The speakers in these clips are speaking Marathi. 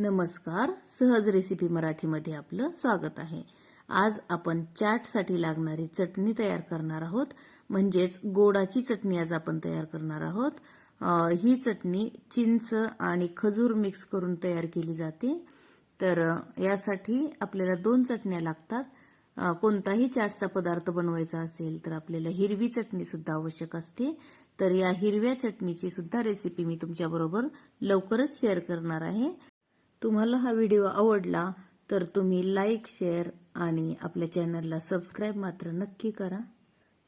नमस्कार. सहज रेसिपी मराठीमध्ये आपलं स्वागत आहे. आज आपण चाटसाठी लागणारी चटणी तयार करणार आहोत. म्हणजेच गोडाची चटणी आज आपण तयार करणार आहोत. ही चटणी चिंच आणि खजूर मिक्स करून तयार केली जाते. तर यासाठी आपल्याला दोन चटण्या लागतात. कोणताही चाटचा पदार्थ बनवायचा असेल तर आपल्याला हिरवी चटणी सुद्धा आवश्यक असते. तर या हिरव्या चटणीची सुद्धा रेसिपी मी तुमच्याबरोबर लवकरच शेअर करणार आहे. तुम्हाला हा व्हिडिओ आवडला तर तुम्ही लाईक शेअर आणि आपल्या चॅनलला सबस्क्राईब मात्र नक्की करा.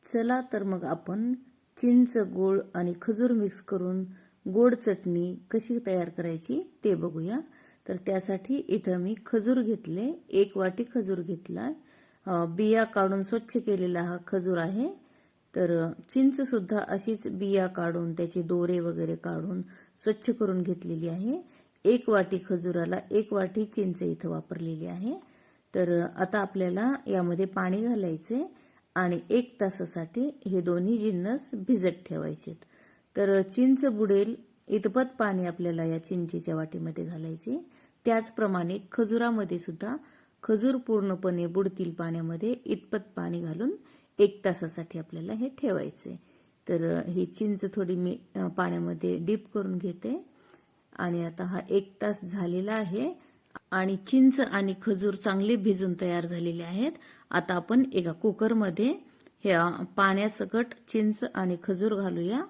चला तर मग आपण चिंच गोळ आणि खजूर मिक्स करून गोड चटणी कशी तयार करायची ते बघूया. तर त्यासाठी इथं मी खजूर घेतले एक वाटी खजूर घेतला बिया काढून स्वच्छ केलेला हा खजूर आहे. तर चिंच सुद्धा अशीच बिया काढून त्याचे दोरे वगैरे काढून स्वच्छ करून घेतलेली आहे. एक वाटी खजुराला एक वाटी चिंच इथं वापरलेली आहे. तर आता आपल्याला यामध्ये पाणी घालायचे आणि एक तासासाठी हे दोन्ही जिन्नस भिजत ठेवायचे तर चिंच बुडेल इतपत पाणी आपल्याला या चिंचेच्या वाटीमध्ये घालायचे. त्याचप्रमाणे खजुरामध्ये सुद्धा खजूर पूर्णपणे बुडतील पाण्यामध्ये इतपत पाणी घालून एक तासासाठी आपल्याला हे ठेवायचे. तर ही चिंच थोडी मी पाण्यामध्ये डीप करून घेते. आणि आता हा एक तास झालेला आहे. आणि चिंच आणि खजूर चांगले भिजून तयार झालेले आहेत. आता आपण एका कुकरमध्ये ह्या पाण्यासकट चिंच आणि खजूर घालूया.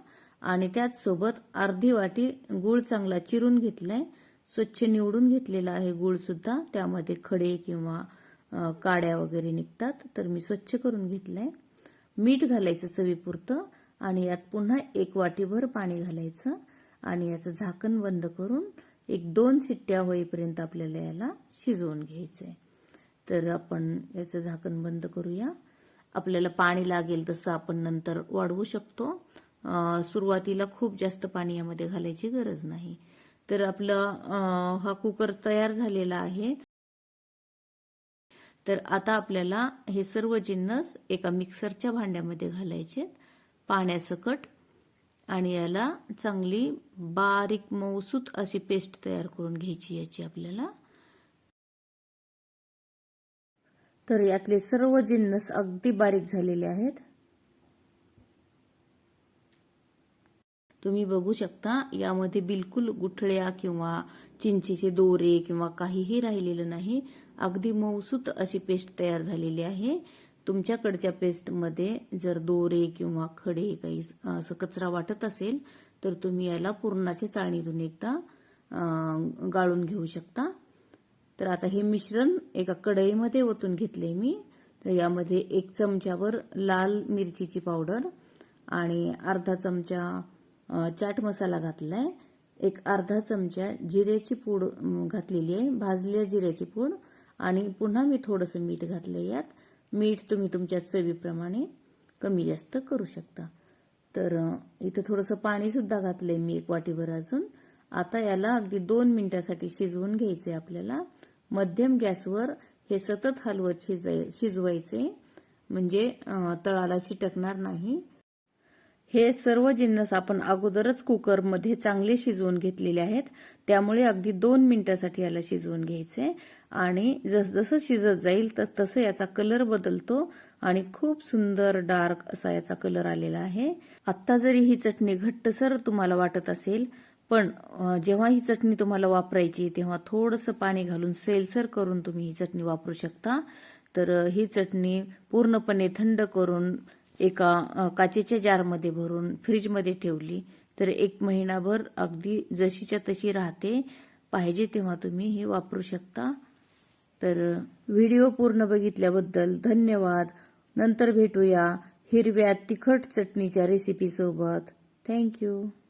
आणि त्याचसोबत अर्धी वाटी गूळ चांगला चिरून घेतलाय. स्वच्छ निवडून घेतलेला आहे गूळ सुद्धा. त्यामध्ये खडे किंवा काड्या वगैरे निघतात. तर मी स्वच्छ करून घेतलंय. मीठ घालायचं चवीपुरतं. आणि यात पुन्हा एक वाटीभर पाणी घालायचं. आणि याचं झाकण बंद करून एक दोन सिट्ट्या होईपर्यंत आपल्याला याला शिजवून घ्यायचंय. तर आपण याचं झाकण बंद करूया. आपल्याला पाणी लागेल तसं आपण नंतर वाढवू शकतो. सुरुवातीला खूप जास्त पाणी यामध्ये घालायची गरज नाही. तर आपलं हा कुकर तयार झालेला आहे. तर आता आपल्याला हे सर्व जिन्नस एका मिक्सरच्या भांड्यामध्ये घालायचे पाण्यासकट आणि याला चांगली बारीक मऊसूत अशी पेस्ट तयार करून घ्यायची याची आपल्याला. तर यातले सर्व जिन्नस अगदी बारीक झालेले आहेत. तुम्ही बघू शकता यामध्ये बिलकुल गुठळ्या किंवा चिंचेचे दोरे किंवा काहीही राहिलेलं नाही. अगदी मऊसूत अशी पेस्ट तयार झालेली आहे. तुमच्याकडच्या पेस्टमध्ये जर दोरे किंवा खडे काही असं कचरा वाटत असेल तर तुम्ही याला पुरणाच्या चाळणीतून एकदा गाळून घेऊ शकता. तर आता हे मिश्रण एका कढईमध्ये ओतून घेतले मी. तर यामध्ये एक चमच्यावर लाल मिरचीची पावडर आणि अर्धा चमचा चाट मसाला घातलाय. एक अर्धा चमचा जिऱ्याची पूड घातलेली आहे भाजलेल्या जिऱ्याची पूड. आणि पुन्हा मी थोडंसं मीठ घातलंय यात. मीठ तुम्ही तुमच्या चवीप्रमाणे कमी जास्त करू शकता. तर इथं थोडंसं पाणीसुद्धा घातलं घातलंय मी एक वाटीभर अजून. आता याला अगदी दोन मिनिटासाठी शिजवून घ्यायचे आपल्याला. मध्यम गॅसवर हे सतत हलवत शिजाय शिजवायचे म्हणजे तळाला चिटकणार नाही. हे सर्व जिन्नस आपण अगोदरच कुकरमध्ये चांगले शिजवून घेतलेले आहेत. त्यामुळे अगदी दोन मिनिटासाठी याला शिजवून घ्यायचे. आणि जसजसं शिजत जाईल तस तसं याचा कलर बदलतो आणि खूप सुंदर डार्क असा याचा कलर आलेला आहे. आत्ता जरी ही चटणी घट्टसर तुम्हाला वाटत असेल पण जेव्हा ही चटणी तुम्हाला वापरायची तेव्हा थोडंसं पाणी घालून सेलसर करून तुम्ही ही चटणी वापरू शकता. तर ही चटणी पूर्णपणे थंड करून एका काचेच्या जारमध्ये भरून फ्रीजमध्ये ठेवली तर एक महिनाभर अगदी जशीच्या तशी राहते. पाहिजे तेव्हा तुम्ही हे वापरू शकता. तर व्हिडिओ पूर्ण बघितल्याबद्दल धन्यवाद. नंतर भेटूया हिरव्या तिखट चटणीच्या रेसिपीसोबत थँक्यू